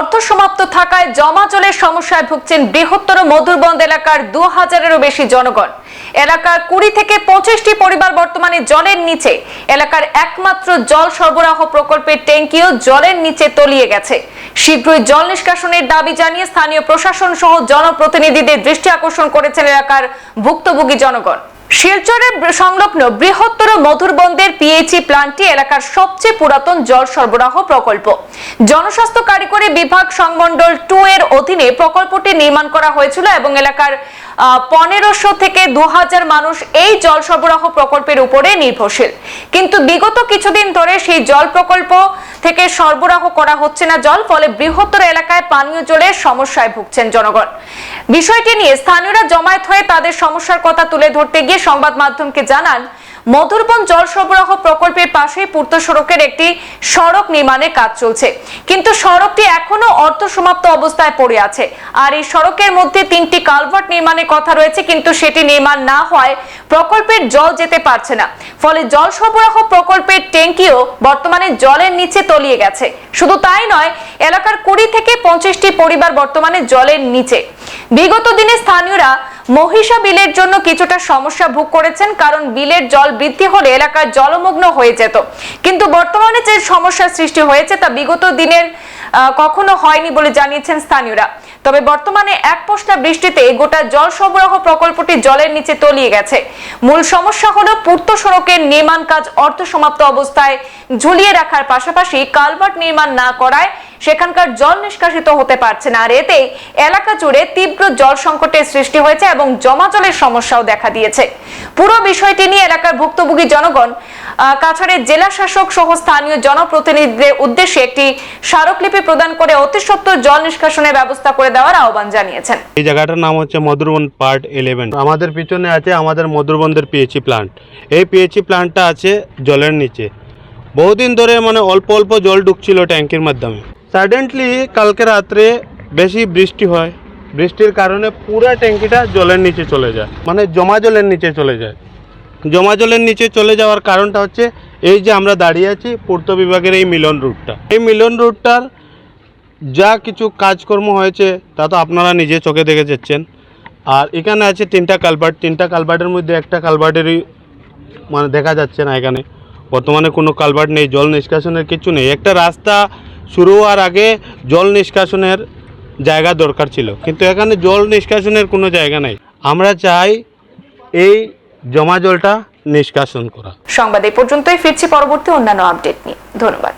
অর্থ সমাপ্ত থাকায় জমা জলের সমস্যায় ভুগছেন বৃহত্তর মধুরবন্দ এলাকার দু হাজারেরও বেশি জনগণ। এলাকার কুড়ি থেকে পঁচিশটি পরিবার বর্তমানে জলের নিচে। এলাকার একমাত্র জল সরবরাহ প্রকল্পের ট্যাঙ্কিও জলের নিচে তলিয়ে গেছে। শীঘ্রই জল নিষ্কাশনের দাবি জানিয়ে স্থানীয় প্রশাসন সহ জনপ্রতিনিধিদের দৃষ্টি আকর্ষণ করেছেন এলাকার ভুক্তভোগী জনগণ। শিলচরের সংলগ্ন বৃহত্তর মধুরবন্দের পিএইচই প্ল্যান্টটি এলাকার সবচেয়ে পুরাতন জল সরবরাহ প্রকল্প। জনস্বাস্থ্য কারিগরি বিভাগ সংমণ্ডল টু এর অধীনে প্রকল্পটি নির্মাণ করা হয়েছিল এবং এলাকার পনেরোশো থেকে দু হাজার মানুষ এই জল সরবরাহ প্রকল্পের উপরে নির্ভরশীল। কিন্তু বিগত কিছুদিন ধরে সেই জল প্রকল্প থেকে সরবরাহ করা হচ্ছে না জল, ফলে বৃহত্তর এলাকায় পানীয় জলের সমস্যায় ভুগছেন জনগণ। বিষয়টি নিয়ে স্থানীয়রা জমায়েত হয়ে তাদের সমস্যার কথা তুলে ধরতে গিয়ে সংবাদ মাধ্যমকে জানান, মধুরবন জল সরবরাহ প্রকল্পের পাশেই পূর্ত সড়কের একটি সড়ক নির্মাণের কাজ চলছে। কিন্তু সড়কটি এখনও অর্ধ সমাপ্ত অবস্থায় পড়ে আছে। আর এই সড়কের মধ্যে তিনটি কালভার্ট নির্মাণের কথা রয়েছে, কিন্তু সেটি নির্মাণ না হওয়ায় প্রকল্পের জল যেতে পারছে না। ফলে জল সরবরাহ প্রকল্পের ট্যাঙ্কিও বর্তমানে জলের নিচে তলিয়ে গেছে। শুধু তাই নয়, এলাকার কুড়ি থেকে পঞ্চাশটি পরিবার বর্তমানে জলের নিচে। বিগত দিনে স্থানীয়রা মহিষা বিলের জন্য কিছুটা সমস্যা ভোগ করেছেন, কারণ বিলের জল বৃদ্ধি হলে এলাকার জলমগ্ন হয়ে যেত। কিন্তু বর্তমানে যে সমস্যার সৃষ্টি হয়েছে তা বিগত দিনের কখনো হয়নি বলে জানিয়েছেন স্থানীয়রা। তবে বর্তমানে এক পশলা বৃষ্টিতে গোটা জল সরবরাহ প্রকল্পটি জলের নিচে তলিয়ে গেছে। মূল সমস্যা হলো পূর্ত সড়কের নির্মাণ কাজ অর্ধ সমাপ্ত অবস্থায় ঝুলিয়ে রাখার পাশাপাশি কালভার্ট নির্মাণ না করায় সেখানকার জল নিষ্কাশিত হতে পারছে না। আর এতে এলাকা জুড়ে তীব্র জল সংকটের সৃষ্টি হয়েছে এবং জমা জলের সমস্যাও দেখা দিয়েছে। পুরো বিষয়টি নিয়ে এলাকার ভুক্তভোগী জনগণ কাছাড়ের জেলা শাসক সহ স্থানীয় জনপ্রতিনিধিদের উদ্দেশ্যে একটি স্মারকলিপি প্রদান করে অতি সত্বর জল নিষ্কাশনের ব্যবস্থা করে দেওয়ার আহ্বান জানিয়েছেন। এই জায়গাটার নাম হচ্ছে মধুরবন পার্ট ইলেভেন। আমাদের পিছনে আছে আমাদের মধুরবন্দের পিএইচি প্লান্ট। এই পিএইচি প্লান্টটা আছে জলের নিচে। বহুদিন ধরে মানে অল্প অল্প জল ঢুকছিল ট্যাঙ্কির মাধ্যমে। সাডেনলি কালকে রাত্রে বেশি বৃষ্টি হয়। বৃষ্টির কারণে পুরো ট্যাঙ্কিটা জলের নিচে চলে যায়। মানে জমা জলের নিচে চলে যায়। জমা জলের নিচে চলে যাওয়ার কারণটা হচ্ছে, এই যে আমরা দাঁড়িয়ে আছি পূর্ত বিভাগের এই মিলন রুটটা। এই মিলন রুটটার যা কিছু কাজকর্ম হয়েছে, তা তো আপনারা নিজে চোখে দেখে যাচ্ছেন আর এখানে আছে তিনটা কালভার্ট তিনটা কালভার্টের মধ্যে একটা কালভার্টেরই মানে দেখা যাচ্ছে না এখানে। বর্তমানে কোনো কালভার্ট নেই, জল নিষ্কাশনের কিছু নেই। একটা রাস্তা শুরু হওয়ার আগে জল নিষ্কাশনের জায়গা দরকার ছিল। কিন্তু এখানে জল নিষ্কাশনের কোনো জায়গা নাই। আমরা চাই এই জমা জলটা নিষ্কাশন করা। সংবাদ পর্যন্তই, ফিরছি পরবর্তী অন্যান্য আপডেট নিয়ে। ধন্যবাদ।